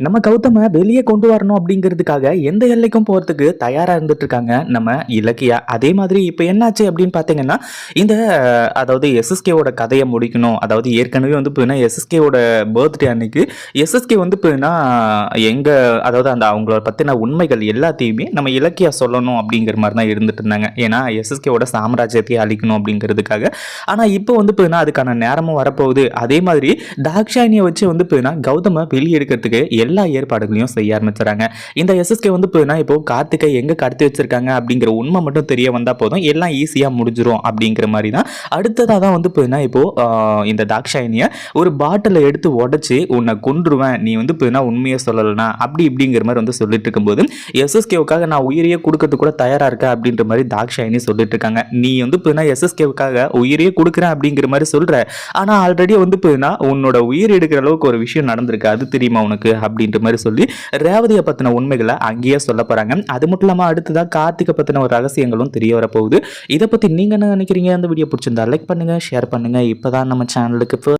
நம்ம கௌதம வெளியே கொண்டு வரணும் அப்படிங்கிறதுக்காக எந்த எல்லைக்கும் போகிறதுக்கு தயாராக இருந்துட்டு இருக்காங்க நம்ம இலக்கியா அதே மாதிரி இப்போ என்னாச்சு அப்படின்னு பார்த்தீங்கன்னா இந்த அதாவது எஸ்எஸ்கேவோட கதையை முடிக்கணும். அதாவது ஏற்கனவே வந்து போயின்னா எஸ்எஸ்கேவோட பர்த்டே அன்னைக்கு எஸ்எஸ்கே வந்து போயின்னா எங்க அதாவது அந்த அவங்கள பற்றின உண்மைகள் எல்லாத்தையுமே நம்ம இலக்கியா சொல்லணும் அப்படிங்கிற மாதிரி தான் இருந்துட்டு இருந்தாங்க ஏன்னா எஸ்எஸ்கேவோட சாம்ராஜ்யத்தையே அழிக்கணும் அப்படிங்கிறதுக்காக. ஆனால் இப்போ வந்து போயின்னா அதுக்கான நேரமும் வரப்போகுது. அதே மாதிரி தாக்ஷாயினியை வச்சு வந்து போயின்னா கௌதம வெளியெடுக்கிறதுக்கு எல்லா ஏற்பாடுகளையும் செய்ய ஆரம்பிச்சுறாங்க இந்த எஸ்எஸ்கே வந்து போயின்னா இப்போ கார்த்திகை எங்கே கடத்தி வச்சிருக்காங்க அப்படிங்கிற உண்மை மட்டும் தெரிய வந்தால் போதும். எல்லாம் ஈஸியாக முடிஞ்சிரும் அப்படிங்கிற மாதிரி தான். அடுத்ததாக தான் வந்து போயின்னா இப்போ இந்த தாக்ஷாயினியை ஒரு பாட்டிலை எடுத்து உடச்சி உன்னை கொன்றுவேன். நீ வந்து போயின்னா உண்மையை சொல்லலைனா? அப்படி இப்படிங்கிற மாதிரி வந்து சொல்லிட்டு இருக்கும்போது எஸ்எஸ்கேவுக்காக நான் உயிரையே கொடுக்கறது கூட தயாராக இருக்கேன் அப்படின்ற மாதிரி தாக்ஷாயினி சொல்லிட்டு இருக்காங்க. நீ வந்து போயின்னா எஸ்எஸ்கேவுக்காக உயிரையே கொடுக்குறேன் அப்படிங்கிற மாதிரி சொல்கிற ஆனால் ஆல்ரெடி வந்து போயின்னா உன்னோட உயிர் எடுக்கிற அளவுக்கு ஒரு விஷயம் நடந்திருக்கு. அது தெரியுமா உனக்கு? அப்படின்ற மாதிரி சொல்லி ரேவதியை பற்றின உண்மைகளை அங்கேயே சொல்ல போகிறாங்க அது மட்டும் இல்லாமல் அடுத்ததாக கார்த்திகை பற்றின ஒரு ரகசியங்களும் தெரிய வரப்போகுது. இதை பற்றி நீங்கள் என்ன நினைக்கிறீங்க? அந்த வீடியோ பிடிச்சிருந்தா லைக் பண்ணுங்கள் ஷேர் பண்ணுங்கள் இப்போ தான் நம்ம சேனலுக்கு